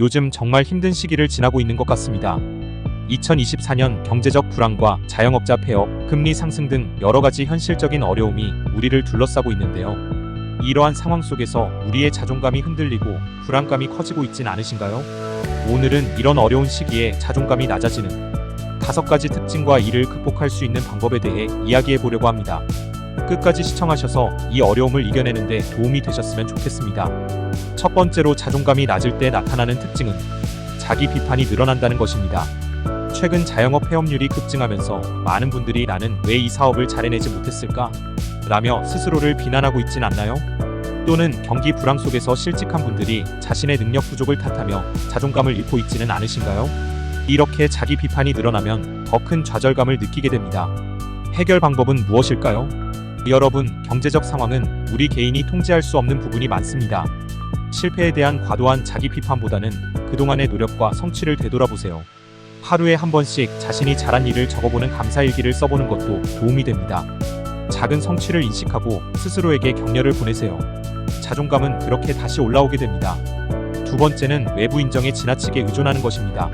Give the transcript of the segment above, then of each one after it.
요즘 정말 힘든 시기를 지나고 있는 것 같습니다. 2024년 경제적 불안과 자영업자 폐업, 금리 상승 등 여러 가지 현실적인 어려움이 우리를 둘러싸고 있는데요. 이러한 상황 속에서 우리의 자존감이 흔들리고 불안감이 커지고 있진 않으신가요? 오늘은 이런 어려운 시기에 자존감이 낮아지는 다섯 가지 특징과 이를 극복할 수 있는 방법에 대해 이야기해 보려고 합니다. 끝까지 시청하셔서 이 어려움을 이겨내는데 도움이 되셨으면 좋겠습니다. 첫 번째로 자존감이 낮을 때 나타나는 특징은 자기 비판이 늘어난다는 것입니다. 최근 자영업 폐업률이 급증하면서 많은 분들이 나는 왜 이 사업을 잘 해내지 못했을까? 라며 스스로를 비난하고 있진 않나요? 또는 경기 불황 속에서 실직한 분들이 자신의 능력 부족을 탓하며 자존감을 잃고 있지는 않으신가요? 이렇게 자기 비판이 늘어나면 더 큰 좌절감을 느끼게 됩니다. 해결 방법은 무엇일까요? 여러분, 경제적 상황은 우리 개인이 통제할 수 없는 부분이 많습니다. 실패에 대한 과도한 자기 비판보다는 그동안의 노력과 성취를 되돌아보세요. 하루에 한 번씩 자신이 잘한 일을 적어보는 감사일기를 써보는 것도 도움이 됩니다. 작은 성취를 인식하고 스스로에게 격려를 보내세요. 자존감은 그렇게 다시 올라오게 됩니다. 두 번째는 외부 인정에 지나치게 의존하는 것입니다.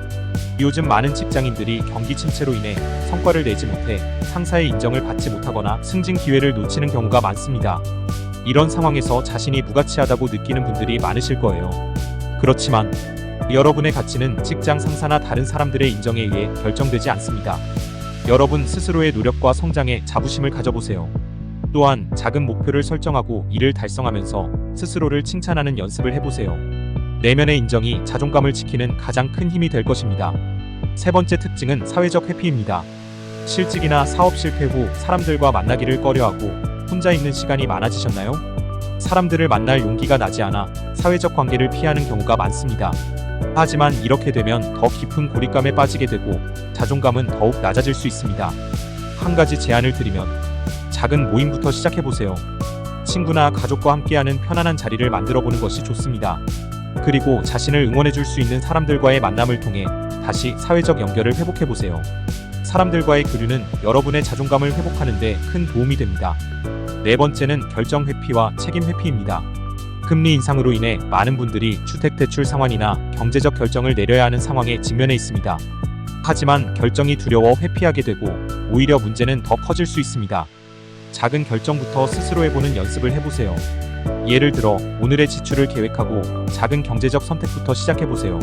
요즘 많은 직장인들이 경기 침체로 인해 성과를 내지 못해 상사의 인정을 받지 못하거나 승진 기회를 놓치는 경우가 많습니다. 이런 상황에서 자신이 무가치하다고 느끼는 분들이 많으실 거예요. 그렇지만 여러분의 가치는 직장 상사나 다른 사람들의 인정에 의해 결정되지 않습니다. 여러분 스스로의 노력과 성장에 자부심을 가져보세요. 또한 작은 목표를 설정하고 이를 달성하면서 스스로를 칭찬하는 연습을 해보세요. 내면의 인정이 자존감을 지키는 가장 큰 힘이 될 것입니다. 세 번째 특징은 사회적 회피입니다. 실직이나 사업 실패 후 사람들과 만나기를 꺼려하고 혼자 있는 시간이 많아지셨나요? 사람들을 만날 용기가 나지 않아 사회적 관계를 피하는 경우가 많습니다. 하지만 이렇게 되면 더 깊은 고립감에 빠지게 되고 자존감은 더욱 낮아질 수 있습니다. 한 가지 제안을 드리면 작은 모임부터 시작해 보세요. 친구나 가족과 함께하는 편안한 자리를 만들어 보는 것이 좋습니다. 그리고 자신을 응원해 줄 수 있는 사람들과의 만남을 통해 다시 사회적 연결을 회복해 보세요. 사람들과의 교류는 여러분의 자존감을 회복하는 데 큰 도움이 됩니다. 네 번째는 결정 회피와 책임 회피입니다. 금리 인상으로 인해 많은 분들이 주택 대출 상환이나 경제적 결정을 내려야 하는 상황에 직면해 있습니다. 하지만 결정이 두려워 회피하게 되고 오히려 문제는 더 커질 수 있습니다. 작은 결정부터 스스로 해보는 연습을 해보세요. 예를 들어 오늘의 지출을 계획하고 작은 경제적 선택부터 시작해보세요.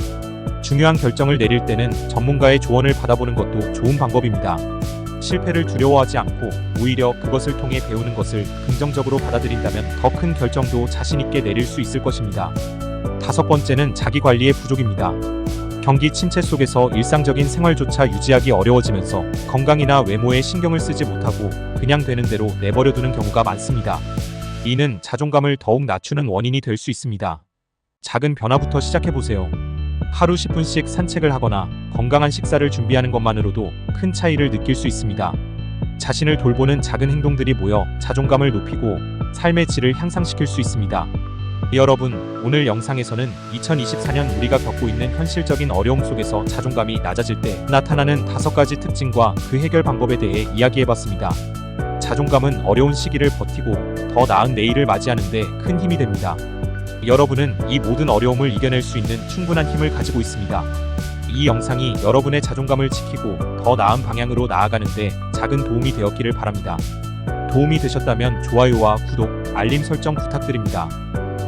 중요한 결정을 내릴 때는 전문가의 조언을 받아보는 것도 좋은 방법입니다. 실패를 두려워하지 않고 오히려 그것을 통해 배우는 것을 긍정적으로 받아들인다면 더 큰 결정도 자신있게 내릴 수 있을 것입니다. 다섯 번째는 자기 관리의 부족입니다. 경기 침체 속에서 일상적인 생활조차 유지하기 어려워지면서 건강이나 외모에 신경을 쓰지 못하고 그냥 되는 대로 내버려 두는 경우가 많습니다. 이는 자존감을 더욱 낮추는 원인이 될 수 있습니다. 작은 변화부터 시작해보세요. 하루 10분씩 산책을 하거나 건강한 식사를 준비하는 것만으로도 큰 차이를 느낄 수 있습니다. 자신을 돌보는 작은 행동들이 모여 자존감을 높이고 삶의 질을 향상시킬 수 있습니다. 여러분, 오늘 영상에서는 2024년 우리가 겪고 있는 현실적인 어려움 속에서 자존감이 낮아질 때 나타나는 다섯 가지 특징과 그 해결 방법에 대해 이야기해봤습니다. 자존감은 어려운 시기를 버티고 더 나은 내일을 맞이하는데 큰 힘이 됩니다. 여러분은 이 모든 어려움을 이겨낼 수 있는 충분한 힘을 가지고 있습니다. 이 영상이 여러분의 자존감을 지키고 더 나은 방향으로 나아가는데 작은 도움이 되었기를 바랍니다. 도움이 되셨다면 좋아요와 구독, 알림 설정 부탁드립니다.